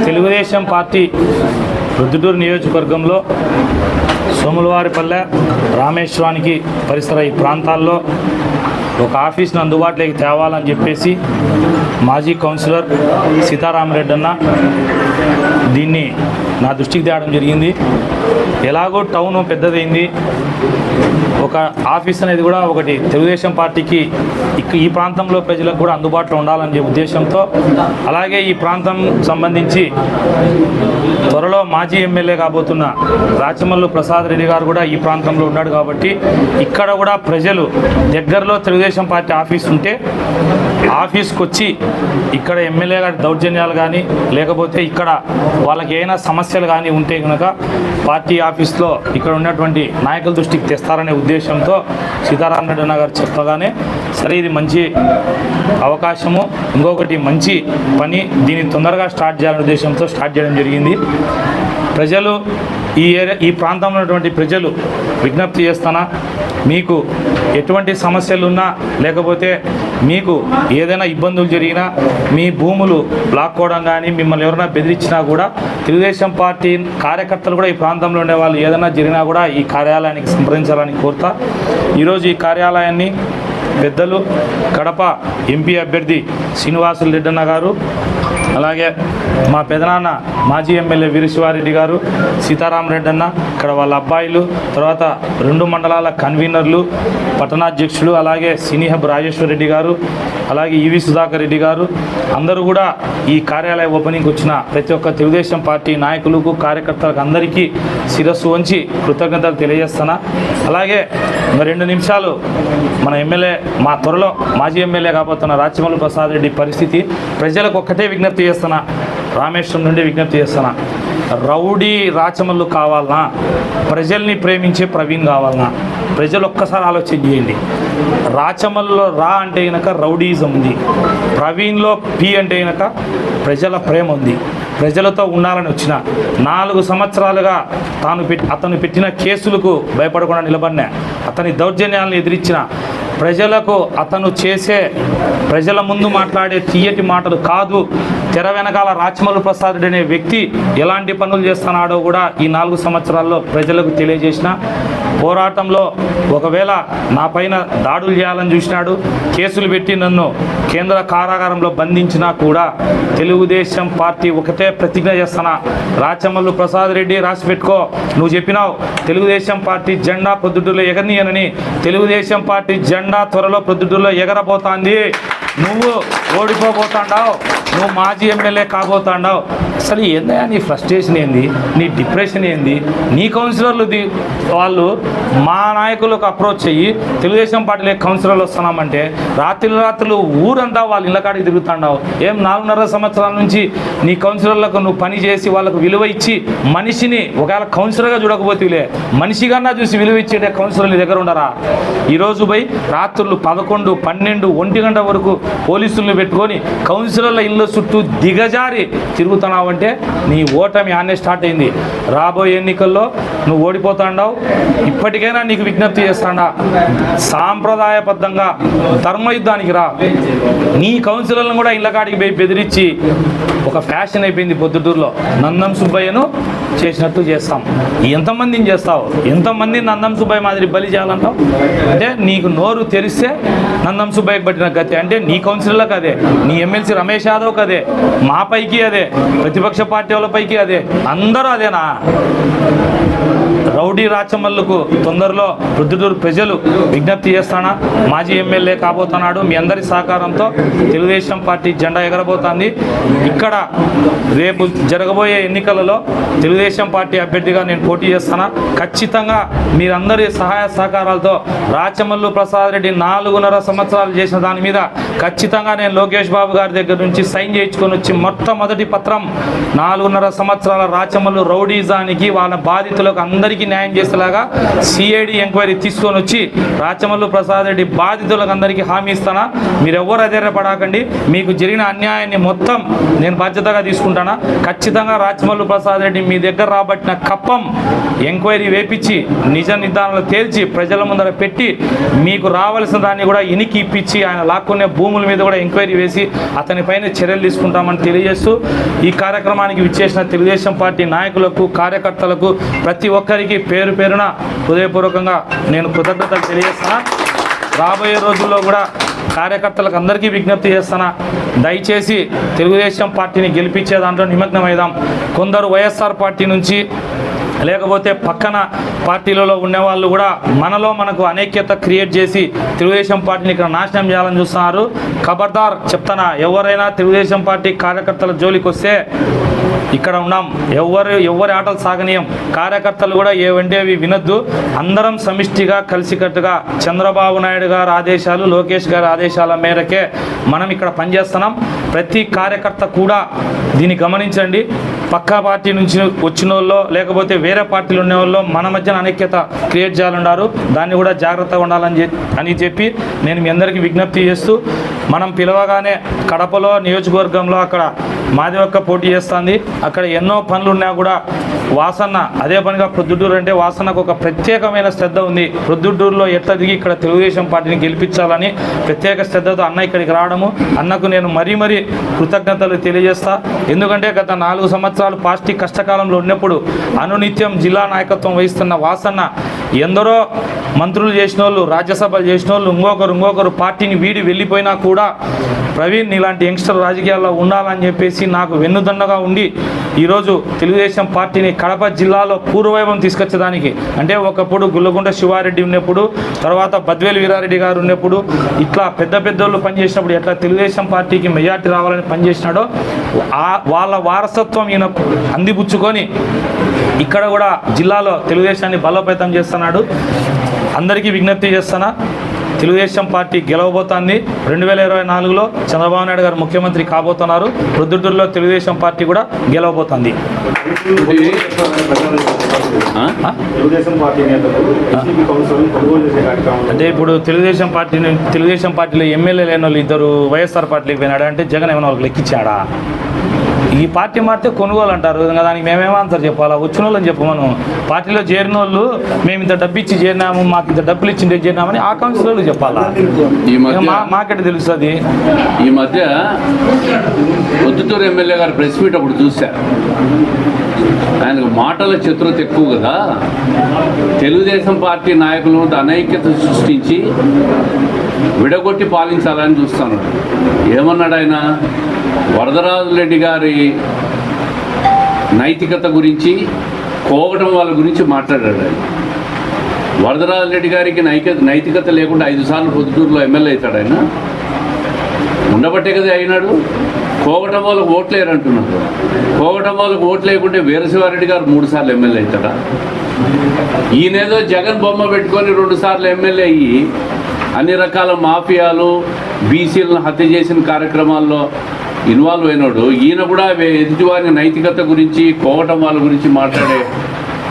Telugu Desam party రుద్దుటూరు నియోజకవర్గంలో సోములవారిపల్లె రామేశ్వరానికి పరిసర ఈ ప్రాంతాల్లో ఒక ఆఫీస్ను అందుబాటులోకి తేవాలని చెప్పేసి మాజీ కౌన్సిలర్ సీతారామరెడ్డి అన్న దీన్ని నా దృష్టికి తేవడం జరిగింది. ఎలాగో టౌన్ పెద్దదైంది. ఒక ఆఫీస్ అనేది కూడా ఒకటి తెలుగుదేశం పార్టీకి ఈ ప్రాంతంలో ప్రజలకు కూడా అందుబాటులో ఉండాలనే ఉద్దేశంతో అలాగే ఈ ప్రాంతం సంబంధించి త్వరలో మాజీ ఎమ్మెల్యే కాబోతున్న రాచమల్లు ప్రసాద్ రెడ్డి గారు కూడా ఈ ప్రాంతంలో ఉన్నాడు కాబట్టి ఇక్కడ కూడా ప్రజలు దగ్గరలో తెలుగుదేశం పార్టీ ఆఫీస్ ఉంటే ఆఫీస్కి వచ్చి ఇక్కడ ఎమ్మెల్యే గారి దౌర్జన్యాలు కానీ లేకపోతే ఇక్కడ వాళ్ళకి ఏమైనా సమస్యలు కానీ ఉంటే కనుక పార్టీ ఆఫీస్లో ఇక్కడ ఉన్నటువంటి నాయకుల దృష్టికి తెస్తారనే ఉద్దేశంతో సీతారామరెడ్డి అన్న గారు చెప్పగానే సరే ఇది మంచి అవకాశము ఇంకొకటి మంచి పని దీన్ని తొందరగా స్టార్ట్ చేయాలనే ఉద్దేశంతో స్టార్ట్ చేయడం జరిగింది. ప్రజలు ఈ ఏరియా ఈ ప్రాంతంలో ఉన్నటువంటి ప్రజలు విజ్ఞప్తి చేస్తానా మీకు ఎటువంటి సమస్యలు ఉన్నా లేకపోతే మీకు ఏదైనా ఇబ్బందులు జరిగినా మీ భూములు లాక్కోవడం కానీ మిమ్మల్ని ఎవరైనా బెదిరించినా కూడా తెలుగుదేశం పార్టీ కార్యకర్తలు కూడా ఈ ప్రాంతంలో ఉండే వాళ్ళు ఏదైనా జరిగినా కూడా ఈ కార్యాలయానికి సంప్రదించాలని కోరుతా. ఈరోజు ఈ కార్యాలయాన్ని పెద్దలు కడప ఎంపీ అభ్యర్థి శ్రీనివాసులు రెడ్డన్న గారు అలాగే మా పెదనాన్న మాజీ ఎమ్మెల్యే వీరశివారెడ్డి గారు సీతారామరెడ్డి అన్న ఇక్కడ వాళ్ళ అబ్బాయిలు తర్వాత రెండు మండలాల కన్వీనర్లు పట్టణాధ్యక్షులు అలాగే సినీహబ్ రాజేశ్వర రెడ్డి గారు అలాగే ఈవి సుధాకర్ రెడ్డి గారు అందరూ కూడా ఈ కార్యాలయ ఓపెనింగ్కి వచ్చిన ప్రతి ఒక్క తెలుగుదేశం పార్టీ నాయకులకు కార్యకర్తలకు అందరికీ శిరస్సు వంచి కృతజ్ఞతలు తెలియజేస్తాను అలాగే రెండు నిమిషాలు మన ఎమ్మెల్యే మా త్వరలో మాజీ ఎమ్మెల్యే కాబోతున్న రాచమల్లు ప్రసాద్ రెడ్డి పరిస్థితి ప్రజలకు ఒక్కటే విజ్ఞప్తి చేస్తున్నా. రామేశ్వరం నుండి విజ్ఞప్తి చేస్తున్నా. రౌడీ రాచమల్లు కావాలనా ప్రజల్ని ప్రేమించే ప్రవీణ్ కావాలనా ప్రజలు ఒక్కసారి ఆలోచన చేయండి. రాచమల్లులో రా అంటే కనుక రౌడీజం ఉంది. ప్రవీణ్లో పి అంటే కనుక ప్రజల ప్రేమ ఉంది. ప్రజలతో ఉండాలని వచ్చిన నాలుగు సంవత్సరాలుగా తాను పెట్టి అతను పెట్టిన కేసులకు భయపడకుండా నిలబడిన అతని దౌర్జన్యాలను ఎదిరించిన ప్రజలకు అతను చేసే ప్రజల ముందు మాట్లాడే తీయటి మాటలు కాదు. తెర వెనకాల రాచమల్లు ప్రసాద్ అనే వ్యక్తి ఎలాంటి పనులు చేస్తున్నాడో కూడా ఈ నాలుగు సంవత్సరాల్లో ప్రజలకు తెలియజేసిన పోరాటంలో ఒకవేళ నా పైన దాడులు చేయాలని చూసినాడు కేసులు పెట్టి నన్ను కేంద్ర కారాగారంలో బంధించినా కూడా తెలుగుదేశం పార్టీ ఒకటే ప్రతిజ్ఞ చేస్తున్నా రాచమల్లు ప్రసాద్ రెడ్డి రాసి పెట్టుకో. నువ్వు చెప్పినావు తెలుగుదేశం పార్టీ జెండా పొద్దుటూరులో ఎగరనీయనని తెలుగుదేశం పార్టీ జెండా త్వరలో పొద్దుటూరులో ఎగరబోతాంది. నువ్వు ఓడిపోబోతాండావు నువ్వు మాజీ ఎమ్మెల్యే కాబోతాండావు. అసలు ఏందయ్యా నీ ఫ్రస్ట్రేషన్ ఏంది? నీ డిప్రెషన్ ఏంది? నీ కౌన్సిలర్లు వాళ్ళు మా నాయకులకు అప్రోచ్ అయ్యి తెలుగుదేశం పార్టీలో కౌన్సిలర్లు వస్తున్నామంటే రాత్రి రాత్రులు ఊరంతా వాళ్ళ ఇళ్ళ కాడికి ఏం నాలుగున్నర సంవత్సరాల నుంచి నీ కౌన్సిలర్లకు నువ్వు పని చేసి వాళ్ళకు విలువ ఇచ్చి మనిషిని ఒకవేళ కౌన్సిలర్గా చూడకపోతేలే మనిషిగాన్నా చూసి విలువ ఇచ్చే కౌన్సిలర్ నీ దగ్గర ఉండరా? ఈరోజు పోయి రాత్రులు పదకొండు పన్నెండు ఒంటి గంట వరకు పోలీసులను పెట్టుకొని కౌన్సిలర్ల ఇళ్ళ చుట్టూ దిగజారి అంటే నీ ఓటమి ఆనే స్టార్ట్ అయింది. రాబోయే ఎన్నికల్లో నువ్వు ఓడిపోతాండావు. ఇప్పటికైనా నీకు విజ్ఞప్తి చేస్తాడా. సాంప్రదాయబద్ధంగా ధర్మయుద్ధానికి రా. నీ కౌన్సిలర్లను కూడా ఇళ్ళకాడికి పోయి బెదిరించి ఒక ఫ్యాషన్ అయిపోయింది పొద్దుటూరులో. నందం సుబ్బయ్యను చేసినట్టు చేస్తాం. ఎంతమందిని చేస్తావు? ఎంతమంది నందం సుబ్బయ్య మాదిరి బలి చేయాలంటావు? అంటే నీకు నోరు తెరిస్తే నందం సుబ్బయ్యకి పట్టిన గతి. అంటే నీ కౌన్సిలర్లకు అదే. నీ ఎమ్మెల్సీ రమేష్ యాదవ్కి అదే. మా పైకి అదే. ప్రతిపక్ష పార్టీ వాళ్ళ పైకి అదే. అందరూ అదేనా? రౌడీ రాచమల్లుకు తొందరలో రుద్దుటూరు ప్రజలు విజ్ఞప్తి చేస్తానా? మాజీ ఎమ్మెల్యే కాబోతున్నాడు. మీ అందరి సహకారంతో తెలుగుదేశం పార్టీ జెండా ఎగరబోతోంది. ఇక్కడ రేపు జరగబోయే ఎన్నికలలో తెలుగుదేశం పార్టీ అభ్యర్థిగా నేను పోటీ చేస్తానా? ఖచ్చితంగా మీరందరి సహాయ సహకారాలతో రాచమల్లు ప్రసాద్ రెడ్డి నాలుగున్నర సంవత్సరాలు చేసిన దాని మీద ఖచ్చితంగా నేను లోకేష్ బాబు గారి దగ్గర నుంచి సైన్ చేయించుకొని వచ్చి మొట్టమొదటి పత్రం నాలుగున్నర సంవత్సరాల రాచమల్లు రౌడీజానికి వాళ్ళ బాధితులకు అందరికీ న్యాయం చేసేలాగా సిఐడి ఎంక్వైరీ తీసుకొని వచ్చి రాచమల్లు ప్రసాద్ రెడ్డి బాధితులకు అందరికీ హామీ ఇస్తానా? మీరు ఎవరు అధైర్యపడకండి. మీకు జరిగిన అన్యాయాన్ని మొత్తం నేను బాధ్యతగా తీసుకుంటానా? ఖచ్చితంగా రాచమల్లు ప్రసాద్ రెడ్డి మీ దగ్గర రాబట్టిన కప్పం ఎంక్వైరీ వేపించి నిజ నిర్ధారణలు తేల్చి ప్రజల ముందర పెట్టి మీకు రావాల్సిన దాన్ని కూడా ఇనికి ఇప్పించి ఆయన లాక్కునే భూముల మీద కూడా ఎంక్వైరీ వేసి అతనిపైన చర్యలు తీసుకుంటామని తెలియజేస్తూ ఈ కార్యక్రమానికి విచ్చేసిన తెలుగుదేశం పార్టీ నాయకులకు కార్యకర్తలకు ప్రతి ఒక్కరికి పేరు పేరున హృదయపూర్వకంగా నేను కృతజ్ఞతలు తెలియజేస్తున్నా. రాబోయే రోజుల్లో కూడా కార్యకర్తలకు అందరికీ విజ్ఞప్తి చేస్తున్నా. దయచేసి తెలుగుదేశం పార్టీని గెలిపించే దాంట్లో నిమగ్నమైదాం కొందరు వైఎస్ఆర్ పార్టీ నుంచి లేకపోతే పక్కన పార్టీలలో ఉండేవాళ్ళు కూడా మనలో మనకు అనేక్యత క్రియేట్ చేసి తెలుగుదేశం పార్టీని ఇక్కడ నాశనం చేయాలని చూస్తున్నారు. ఖబర్దార్ చెప్తానా ఎవరైనా తెలుగుదేశం పార్టీ కార్యకర్తల జోలికి వస్తే ఇక్కడ ఉన్నాం. ఎవరు ఎవరి ఆటలు సాగనీయం. కార్యకర్తలు కూడా ఏవండేవి వినొద్దు. అందరం సమిష్టిగా కలిసికట్టుగా చంద్రబాబు నాయుడు గారు ఆదేశాలు లోకేష్ గారి ఆదేశాల మేరకే మనం ఇక్కడ పనిచేస్తున్నాం. ప్రతి కార్యకర్త కూడా దీన్ని గమనించండి. పక్క పార్టీ నుంచి వచ్చిన వాళ్ళు లేకపోతే వేరే పార్టీలు ఉన్న వాళ్ళు మన మధ్యన అనైక్యత క్రియేట్ చేయాలన్నారు. దాన్ని కూడా జాగ్రత్తగా ఉండాలని అని చెప్పి నేను మీ అందరికీ విజ్ఞప్తి చేస్తూ మనం పిలవగానే కడపలో నియోజకవర్గంలో అక్కడ మాది ఒక్క పోటీ చేస్తుంది. అక్కడ ఎన్నో పనులు ఉన్నా కూడా వాసన్న అదే పనిగా ప్రొద్దుటూరు అంటే వాసన్నకు ఒక ప్రత్యేకమైన శ్రద్ధ ఉంది. ప్రొద్దుటూరులో ఎట్లా దిగి ఇక్కడ తెలుగుదేశం పార్టీని గెలిపించాలని ప్రత్యేక శ్రద్ధతో అన్న ఇక్కడికి రావడము. అన్నకు నేను మరీ మరీ కృతజ్ఞతలు తెలియజేస్తా. ఎందుకంటే గత నాలుగు సంవత్సరాలు పార్టీ కష్టకాలంలో ఉన్నప్పుడు అనునిత్యం జిల్లా నాయకత్వం వహిస్తున్న వాసన్న ఎందరో మంత్రులు చేసిన వాళ్ళు రాజ్యసభలు చేసిన వాళ్ళు ఇంకొకరు ఇంకొకరు పార్టీని వీడి వెళ్ళిపోయినా కూడా ప్రవీణ్ ఇలాంటి యంగ్స్టర్ రాజకీయాల్లో ఉండాలని చెప్పేసి నాకు వెన్నుదండగా ఉండి ఈరోజు తెలుగుదేశం పార్టీని కడప జిల్లాలో పూర్వవైభవం తీసుకొచ్చేదానికి. అంటే ఒకప్పుడు గుల్లగుంట శివారెడ్డి ఉన్నప్పుడు తర్వాత బద్వేలు వీరారెడ్డి గారు ఉన్నప్పుడు ఇట్లా పెద్ద పెద్దోళ్ళు పనిచేసినప్పుడు ఎట్లా తెలుగుదేశం పార్టీకి మెజార్టీ రావాలని పనిచేసినాడో ఆ- వాళ్ళ వారసత్వం ఈయన అందిపుచ్చుకొని ఇక్కడ కూడా జిల్లాలో తెలుగుదేశాన్ని బలోపేతం చేస్తున్నాడు. అందరికీ విజ్ఞప్తి చేస్తున్నా తెలుగుదేశం పార్టీ గెలవబోతోంది. రెండు వేల ఇరవై నాలుగులో చంద్రబాబు నాయుడు గారు ముఖ్యమంత్రి కాబోతున్నారు. ప్రొద్దుటూరులో తెలుగుదేశం పార్టీ కూడా గెలవబోతోంది. అంటే ఇప్పుడు తెలుగుదేశం పార్టీ ను- తెలుగుదేశం పార్టీలో ఎమ్మెల్యే లేని వాళ్ళు ఇద్దరు వైఎస్ఆర్ పార్టీకి పోయినాడు? అంటే జగన్ ఏమైనా వాళ్ళకి లెక్కించాడా? ఈ పార్టీ మారితే కొనుగోలు అంటారు ఇంకా దానికి మేమేమో ఆన్సర్ చెప్పాలా? వచ్చిన వాళ్ళని చెప్పు మనం. పార్టీలో చేరిన వాళ్ళు మేము ఇంత డబ్బు ఇచ్చి చేరినాము మాకు ఇంత డబ్బులు ఇచ్చిండే చేరినామని ఆ కౌన్సిలర్లు చెప్పాలా? మాకెట్ తెలుస్తుంది? ఈ మధ్య పొద్దుటూరు ఎమ్మెల్యే గారు ప్రెస్ మీట్ అప్పుడు చూశా. ఆయనకు మాటల చతురత ఎక్కువ కదా. తెలుగుదేశం పార్టీ నాయకులు అనైక్యత సృష్టించి విడగొట్టి పాలించాలని చూస్తాను ఏమన్నాడు ఆయన? వరదరాజు రెడ్డి గారి నైతికత గురించి కోవటం వాళ్ళ గురించి మాట్లాడాడు ఆయన. వరదరాజు రెడ్డి గారికి నైక నైతికత లేకుండా ఐదు సార్లు పొద్దుటూరులో ఎమ్మెల్యే అవుతాడు ఆయన. ఉండబట్టే కదా అయినాడు. కోవటం వాళ్ళకు ఓట్లేరు అంటున్నారు కోవటం వాళ్ళకు ఓట్లు లేకుంటే వీరశివారెడ్డి గారు మూడు సార్లు ఎమ్మెల్యే అవుతాడా? ఈయనేదో జగన్ బొమ్మ పెట్టుకొని రెండు సార్లు ఎమ్మెల్యే అయ్యి అన్ని రకాల మాఫియాలు బీసీలను హత్య చేసిన కార్యక్రమాల్లో ఇన్వాల్వ్ అయినాడు ఈయన కూడా ఎదుటివారి నైతికత గురించి కోవటం వాళ్ళ గురించి మాట్లాడే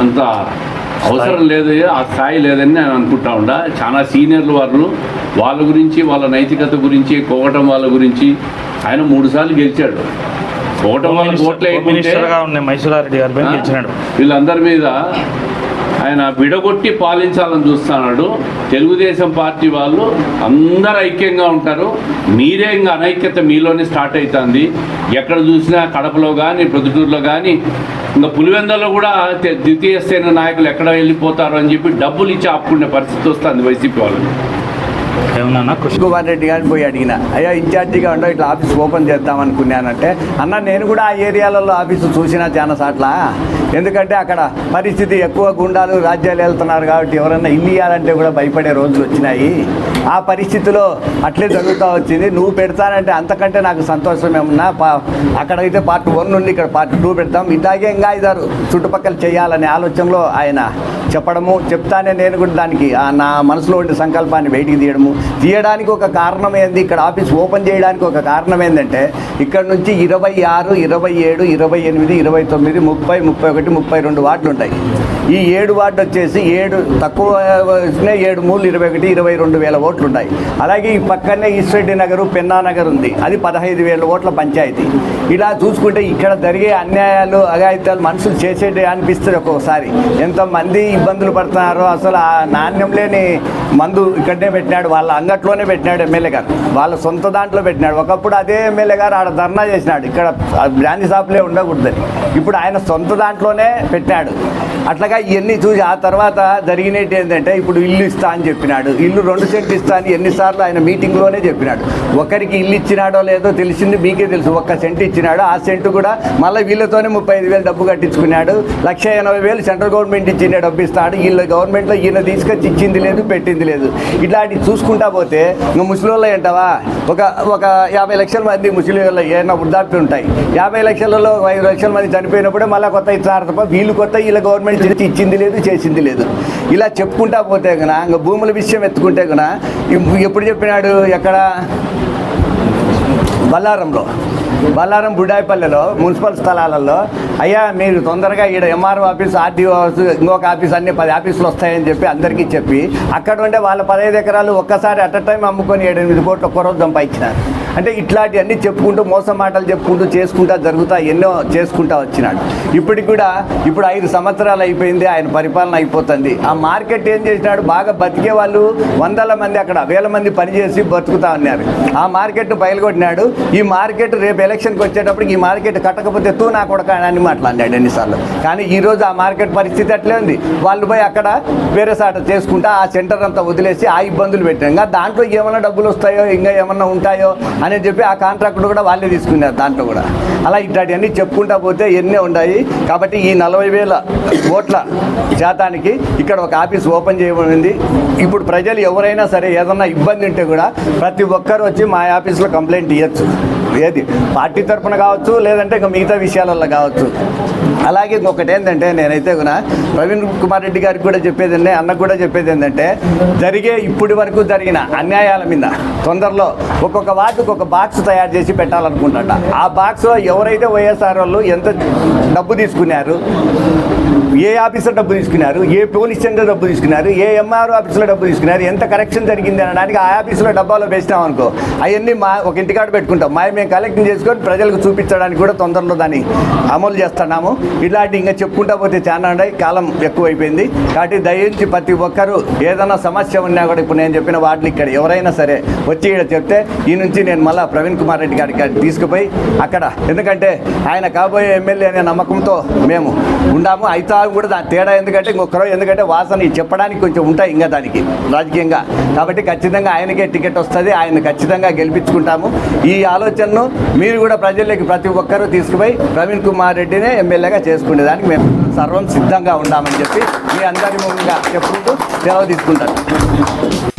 అంత అవసరం లేదు ఆ స్థాయి లేదని నేను అనుకుంటా ఉండా. చాలా సీనియర్లు వాళ్ళు వాళ్ళ గురించి వాళ్ళ నైతికత గురించి కోవటం వాళ్ళ గురించి ఆయన మూడు సార్లు గెలిచాడు. కోవటం వాళ్ళకి ఓట్లు వేయకుంటే మినిస్టర్గా ఉన్న మైసూరారెడ్డి గారి? గెలిచినాడు. వీళ్ళందరి మీద ఆయన విడగొట్టి పాలించాలని చూస్తున్నాడు. తెలుగుదేశం పార్టీ వాళ్ళు అందరు ఐక్యంగా ఉంటారు. మీరే ఇంకా అనైక్యత మీలోనే స్టార్ట్ అవుతుంది ఎక్కడ చూసినా కడపలో కానీ ప్రొద్దుటూరులో కానీ ఇంకా పులివెందలో కూడా ద్వితీయ శ్రేణి నాయకులు ఎక్కడ వెళ్ళిపోతారు అని చెప్పి డబ్బులు ఇచ్చి ఆపుకునే పరిస్థితి వస్తుంది వైసీపీ వాళ్ళకి. ఏమన్నా కృష్ణ కుమార్ రెడ్డి గారిని పోయి అడిగిన అయ్యా ఇన్ఛార్జిగా ఉండవు ఇట్లా ఆఫీస్ ఓపెన్ చేద్దాం అనుకున్నానంటే అన్న నేను కూడా ఆ ఏరియాలలో ఆఫీసు చూసినా చాలా సాట్ల. ఎందుకంటే అక్కడ పరిస్థితి ఎక్కువ గుండాలు రాజ్యాలు వెళ్తున్నారు కాబట్టి ఎవరన్నా ఇల్లు ఇవ్వాలంటే కూడా భయపడే రోజులు వచ్చినాయి. ఆ పరిస్థితిలో అట్లే జరుగుతూ వచ్చింది. నువ్వు పెడతానంటే అంతకంటే నాకు సంతోషం ఏమన్నా? పా అక్కడైతే పార్ట్ వన్ నుండి ఇక్కడ పార్ట్ టూ పెడతాం. ఇలాగే ఇంకా ఇదారు చుట్టుపక్కల చేయాలనే ఆలోచనలో ఆయన చెప్పడము చెప్తానే నేను కూడా దానికి ఆ నా మనసులో ఉండే సంకల్పాన్ని బయటికి తీయడము తీయడానికి ఒక కారణం ఏంది? ఇక్కడ ఆఫీస్ ఓపెన్ చేయడానికి ఒక కారణం ఏంటంటే ఇక్కడ నుంచి ఇరవై ఆరు ఇరవై ఏడు ఇరవై ఎనిమిది ఇరవై తొమ్మిది ముప్పై ముప్పై ఒకటి ముప్పై రెండు వార్డులు ఉంటాయి ఈ ఏడు వార్డు వచ్చేసి ఏడు తక్కువ వచ్చిన ఏడు మూడు ఇరవై ఒకటి ఇరవై రెండు వేల ఓట్లు ఉన్నాయి అలాగే ఈ పక్కనే ఈశ్వరెడ్డి నగరు పెన్నా నగర్ ఉంది. అది పదహైదు వేల ఓట్ల పంచాయతీ. ఇలా చూసుకుంటే ఇక్కడ జరిగే అన్యాయాలు అఘాయితాలు మనుషులు చేసేటి అనిపిస్తుంది ఒక్కొక్కసారి ఎంతమంది ఇబ్బందులు పడుతున్నారో అసలు ఆ నాణ్యం లేని మందు ఇక్కడనే పెట్టినాడు. వాళ్ళ అంగట్లోనే పెట్టినాడు ఎమ్మెల్యే గారు. వాళ్ళ సొంత దాంట్లో పెట్టినాడు. ఒకప్పుడు అదే ఎమ్మెల్యే గారు ఆడ ధర్నా చేసినాడు. ఇక్కడ బ్రాంతి షాపులే ఉండకూడదని. ఇప్పుడు ఆయన సొంత దాంట్లోనే పెట్టినాడు. అట్లాగా ఇవన్నీ చూసి ఆ తర్వాత జరిగినట్టు ఏంటంటే ఇప్పుడు ఇల్లు ఇస్తా అని చెప్పినాడు. ఇల్లు రెండు సెంట్లు ఇస్తా అని ఎన్నిసార్లు ఆయన మీటింగ్లోనే చెప్పినాడు. ఒకరికి ఇల్లు ఇచ్చినాడో లేదో తెలిసింది మీకే తెలుసు. ఒక్క సెంట్ ఇచ్చినాడు. ఆ సెంటు కూడా మళ్ళీ వీళ్ళతోనే ముప్పై ఐదు వేలు డబ్బు కట్టించుకున్నాడు. లక్ష ఎనభై వేలు సెంట్రల్ గవర్నమెంట్ ఇచ్చిన డబ్బు ఇస్తాడు వీళ్ళ గవర్నమెంట్లో ఈయన తీసుకొచ్చి ఇచ్చింది లేదు పెట్టింది లేదు. ఇట్లాంటివి చూసుకుంటా పోతే ఇంకా ముసలి ఏంటవా ఒక ఒక యాభై లక్షల మంది ముసలిళ్ళు ఏమైనా వృద్ధాప్యం ఉంటాయి. యాభై లక్షలలో ఐదు లక్షల మంది చనిపోయినప్పుడే మళ్ళీ కొత్త ఇస్తారు తప్ప వీళ్ళు కొత్త వీళ్ళ గవర్నమెంట్ చేసి ఇచ్చింది లేదు చేసింది లేదు. ఇలా చెప్పుకుంటా పోతే కన ఇంకా భూముల విషయం ఎత్తుకుంటే కన ఎప్పుడు చెప్పినాడు ఎక్కడ? బల్లారంలో. బల్లారం బుడాయిపల్లెలో మున్సిపల్ స్థలాలలో అయ్యా మీరు తొందరగా ఈడ ఎంఆర్ఓ ఆఫీస్ ఆర్డీఓ ఆఫీస్ ఇంకొక ఆఫీస్ అన్ని పది ఆఫీసులు వస్తాయని చెప్పి అందరికీ చెప్పి అక్కడ ఉండే వాళ్ళ పదహైదు ఎకరాలు ఒక్కసారి అట్ టైం అమ్ముకొని ఏడెనిమిది కోట్లు ఒక్క రోజు సంపాదించినారు. అంటే ఇట్లాంటివన్నీ చెప్పుకుంటూ మోసం మాటలు చెప్పుకుంటూ చేసుకుంటా జరుగుతా ఎన్నో చేసుకుంటా వచ్చినాడు. ఇప్పటికి కూడా ఇప్పుడు ఐదు సంవత్సరాలు అయిపోయింది ఆయన పరిపాలన అయిపోతుంది. ఆ మార్కెట్ ఏం చేసినాడు? బాగా బతికే వాళ్ళు వందల మంది అక్కడ వేల మంది పనిచేసి బతుకుతా ఉన్నారు. ఆ మార్కెట్ బయలుగొట్టినాడు ఈ మార్కెట్ రేపు ఎలక్షన్కి వచ్చేటప్పటికి ఈ మార్కెట్ కట్టకపోతే తూ నా కొడక అని మాట్లాడినాడు ఎన్నిసార్లు. కానీ ఈరోజు ఆ మార్కెట్ పరిస్థితి అట్లే ఉంది. వాళ్ళు పోయి అక్కడ వేరే సాట చేసుకుంటా ఆ సెంటర్ అంతా వదిలేసి ఆ ఇబ్బందులు పెట్టాం దాంట్లో ఏమైనా డబ్బులు వస్తాయో ఇంకా ఏమన్నా ఉంటాయో అని చెప్పి ఆ కాంట్రాక్ట్ కూడా వాళ్ళే తీసుకున్నారు దాంట్లో కూడా. అలా ఇట్లాంటివన్నీ చెప్పుకుంటా పోతే ఎన్నే ఉన్నాయి. కాబట్టి ఈ నలభై వేల ఓట్ల శాతానికి ఇక్కడ ఒక ఆఫీస్ ఓపెన్ చేయబడింది. ఇప్పుడు ప్రజలు ఎవరైనా సరే ఏదన్నా ఇబ్బంది ఉంటే కూడా ప్రతి ఒక్కరు వచ్చి మా ఆఫీస్లో కంప్లైంట్ ఇవ్వచ్చు ఏది? పార్టీ తరఫున కావచ్చు లేదంటే ఇంకా మిగతా విషయాలలో కావచ్చు. అలాగే ఇంకొకటి ఏంటంటే నేనైతే కూడా ప్రవీణ్ కుమార్ రెడ్డి గారికి కూడా చెప్పేది అన్నకు కూడా చెప్పేది ఏంటంటే జరిగే ఇప్పటి వరకు జరిగిన అన్యాయాల మీద తొందరలో ఒక్కొక్క వాటికి ఒక బాక్స్ తయారు చేసి పెట్టాలనుకుంటాట. ఆ బాక్స్లో ఎవరైతే వైఎస్ఆర్ వాళ్ళు ఎంత డబ్బు తీసుకున్నారు ఏ ఆఫీసర్ డబ్బు తీసుకున్నారు? ఏ పోలీస్ స్టేషన్ డబ్బు తీసుకున్నారు? ఏ ఎంఆర్ ఆఫీసులో డబ్బు తీసుకున్నారు? ఎంత కరెక్షన్ జరిగింది అనడానికి ఆ ఆఫీసులో డబ్బాలో వేసినాం అనుకో అవన్నీ మా ఒక ఇంటికాడ పెట్టుకుంటాం. మా మేము కలెక్టింగ్ చేసుకొని ప్రజలకు చూపించడానికి కూడా తొందరలో దాన్ని అమలు చేస్తున్నాము. ఇలాంటి ఇంకా చెప్పుకుంటా పోతే చాలా ఉన్నాయి. కాలం ఎక్కువైపోయింది. కాబట్టి దయించి ప్రతి ఒక్కరూ ఏదైనా సమస్య ఉన్నా కూడా ఇప్పుడు నేను చెప్పిన వాటిని ఇక్కడ ఎవరైనా సరే వచ్చి ఇక్కడ చెప్తే ఈ నుంచి నేను మళ్ళీ ప్రవీణ్ కుమార్ రెడ్డి గారికి గారికి తీసుకుపోయి అక్కడ ఎందుకంటే ఆయన కాబోయే ఎమ్మెల్యే అనే నమ్మకంతో మేము ఉండాము. అయితే కూడా దాని తేడా ఎందుకంటే ఇంకొకరో ఎందుకంటే వాసన చెప్పడానికి కొంచెం ఉంటాయి ఇంకా దానికి రాజకీయంగా. కాబట్టి ఖచ్చితంగా ఆయనకే టికెట్ వస్తుంది ఆయన ఖచ్చితంగా గెలిపించుకుంటాము. ఈ ఆలోచనను మీరు కూడా ప్రజల్లోకి ప్రతి ఒక్కరూ తీసుకుపోయి ప్రవీణ్ కుమార్ రెడ్డినే ఎమ్మెల్యేగా చేసుకునేదానికి మేము సర్వం సిద్ధంగా ఉన్నామని చెప్పి మీ అందరి ముఖంగా చెప్పుకుంటూ సెలవు తీసుకుంటాను.